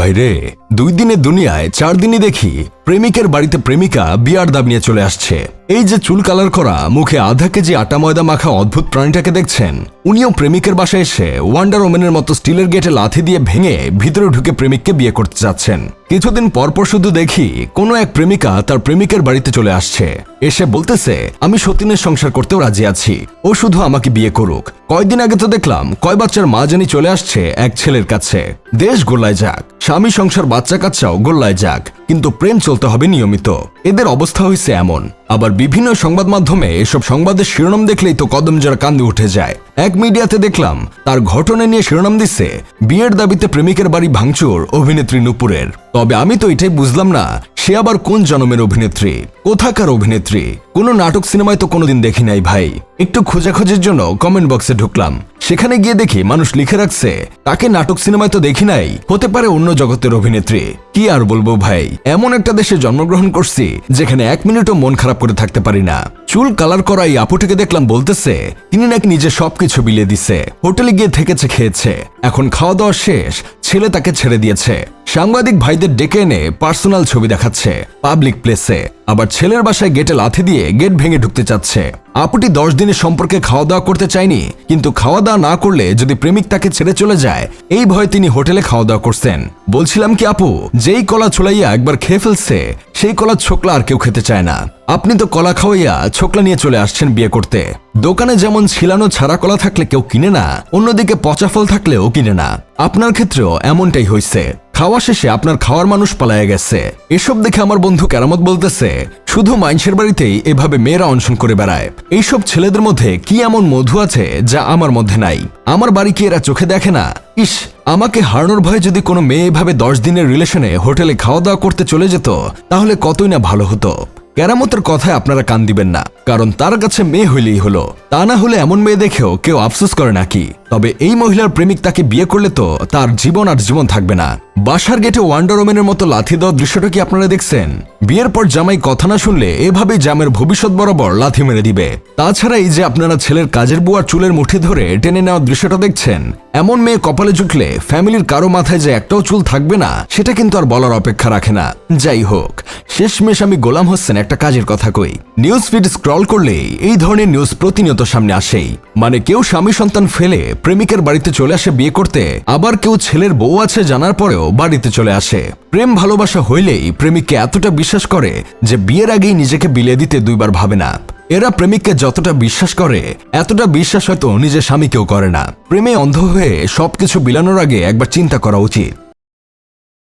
by day দুই দিনের দুনিয়ায় চার দিনই দেখি প্রেমিকের বাড়িতে প্রেমিকা বিয়ার দাব নিয়ে চলে আসছে। এই যে চুল কালার করা, মুখে আধা কেজি আটা ময়দা মাখা অদ্ভুত প্রাণীটাকে দেখছেন। উনিও প্রেমিকের বাসায় এসে ওয়ান্ডার ওমেনের মতো স্টিলের গেটে লাথি দিয়ে ভেঙে ভিতরে ঢুকে প্রেমিককে বিয়ে করতে যাচ্ছেন। কিছুদিন পরপর শুধু দেখি কোনো এক প্রেমিকা তার প্রেমিকের বাড়িতে চলে আসছে। এসে বলতেছে, আমি সতীনের সংসার করতেও রাজি আছি। ও শুধু আমাকে বিয়ে করুক। কয়দিন আগে তো দেখলাম কয় বাচ্চার মা জানি চলে আসছে এক ছেলের কাছে। দেশ গোলায় যাক। স্বামী সংসার বাচ্চা কাচ্চাও গোল্লায় যাক। কিন্তু প্রেম চলতে হবে নিয়মিত। এদের অবস্থা হয়েছে এমন। আবার বিভিন্ন সংবাদ মাধ্যমে এসব সংবাদের শিরোনাম দেখলেই তো কদম যারা কান্দে উঠে যায়। এক মিডিয়াতে দেখলাম, তার ঘটনা নিয়ে শিরোনাম দিচ্ছে বিয়ের দাবিতে প্রেমিকের বাড়ি ভাঙচুর, অভিনেত্রী নুপুরের। তবে আমি তো এটাই বুঝলাম না, সে আবার কোন জনমের অভিনেত্রী? কোথাকার অভিনেত্রী? কোনো নাটক সিনেমায় তো কোনোদিন দেখি নাই ভাই। একটু খোঁজাখোঁজির জন্য কমেন্ট বক্সে ঢুকলাম। সেখানে গিয়ে দেখি মানুষ লিখে রাখছে, তাকে নাটক সিনেমায় তো দেখি নাই, হতে পারে অন্য জগতের অভিনেত্রী। কি আর বলব ভাই? এমন একটা দেশে জন্মগ্রহণ করছি, যেখানে এক মিনিটও মন খারাপ করে থাকতে পারি না। চুল কালার করা এই আপুটিকে দেখলাম বলতেছে, তিনি নাকি নিজে সবকিছু বিলিয়ে দিছে। হোটেলে গিয়ে থেকেছে, খেয়েছে। এখন খাওয়া দাওয়া শেষ, ছেলে তাকে ছেড়ে দিয়েছে। সাংবাদিক ভাইদের ডেকে এনে পার্সোনাল ছবি দেখাচ্ছে। পাবলিক প্লেসে। আবার ছেলের বাসায় গেটে লাথি দিয়ে গেট ভেঙে ঢুকতে চাচ্ছে। আপুটি দশ দিনের সম্পর্কে খাওয়া দাওয়া করতে চায়নি, কিন্তু খাওয়া দাওয়া না করলে যদি প্রেমিক তাকে ছেড়ে চলে যায়, এই ভয়ে তিনি হোটেলে খাওয়া দাওয়া করছেন। বলছিলাম কি, আপু, যেই কলা ছোলাইয়া একবার খেয়ে ফেলছে, সেই কলা ছোকলা আর কেউ খেতে চায় না। আপনি তো কলা খাওয়াইয়া ছোকলা নিয়ে চলে আসছেন বিয়ে করতে। দোকানে যেমন ছিলানো ছাড়া কলা থাকলে কেউ কিনে না, অন্যদিকে পচা ফল থাকলেও কিনে না। আপনার ক্ষেত্রেও এমনটাই হয়েছে খাওয়া শেষে আপনার খাওয়ার মানুষ পালায়া গেছে। এসব দেখে আমার বন্ধু কেরামত বলতেছে, শুধু মাইনসের বাড়িতেই এভাবে মেয়েরা অনশন করে বেড়ায়। এইসব ছেলেদের মধ্যে কি এমন মধু আছে যা আমার মধ্যে নাই? আমার বাড়ি কি এরা চোখে দেখে না? ইস, আমাকে হারানোর ভয়ে যদি কোনো মেয়ে এভাবে দশ দিনের রিলেশনে হোটেলে খাওয়া দাওয়া করতে চলে যেত, তাহলে কতই না ভালো হতো? কেরামতের কথায় আপনারা কান দিবেন না, কারণ তার কাছে মেয়ে হইলেই হলো। তা না হলে এমন মেয়ে দেখেও কেউ আফসোস করে নাকি? তবে এই মহিলার প্রেমিক তাকে বিয়ে করলে তো তার জীবন আর জীবন থাকবে না। বাসার গেটে ওয়ান্ডার ওমেনের মতো লাথি দেওয়ার দৃশ্যটা কি আপনারা দেখছেন? বিয়ের পর জামাই কথা না শুনলে এভাবেই জামের ভবিষ্যৎ বরাবর লাথি মেরে দিবে। তাছাড়া এই যে আপনারা ছেলের কাজের বুয়ার চুলের মুঠি ধরে টেনে নেওয়ার দৃশ্যটা দেখছেন, এমন মেয়ে কপালে জুটলে ফ্যামিলির কারও মাথায় যে একটাও চুল থাকবে না, সেটা কিন্তু আর বলার অপেক্ষা রাখে না। যাই হোক, শেষমেশ আমি গোলাম হোসেন একটা কাজের কথা কই। নিউজ ফিড স্ক্রল করলেই এই ধরনের নিউজ প্রতিনিয়ত সামনে আসেই। মানে কেউ স্বামী সন্তান ফেলে প্রেমিকের বাড়িতে চলে আসে বিয়ে করতে। আবার কেউ ছেলের বউ আছে জানার পরেও বাড়িতে চলে আসে। প্রেম ভালোবাসা হইলেই প্রেমিককে এতটা বিশ্বাস করে যে বিয়ের আগেই নিজেকে বিলিয়ে দিতে দুইবার ভাবে না। এরা প্রেমিককে যতটা বিশ্বাস করে, এতটা বিশ্বাস হয়তো নিজের স্বামীকেও করে না। প্রেমে অন্ধ হয়ে সবকিছু বিলানোর আগে একবার চিন্তা করা উচিত।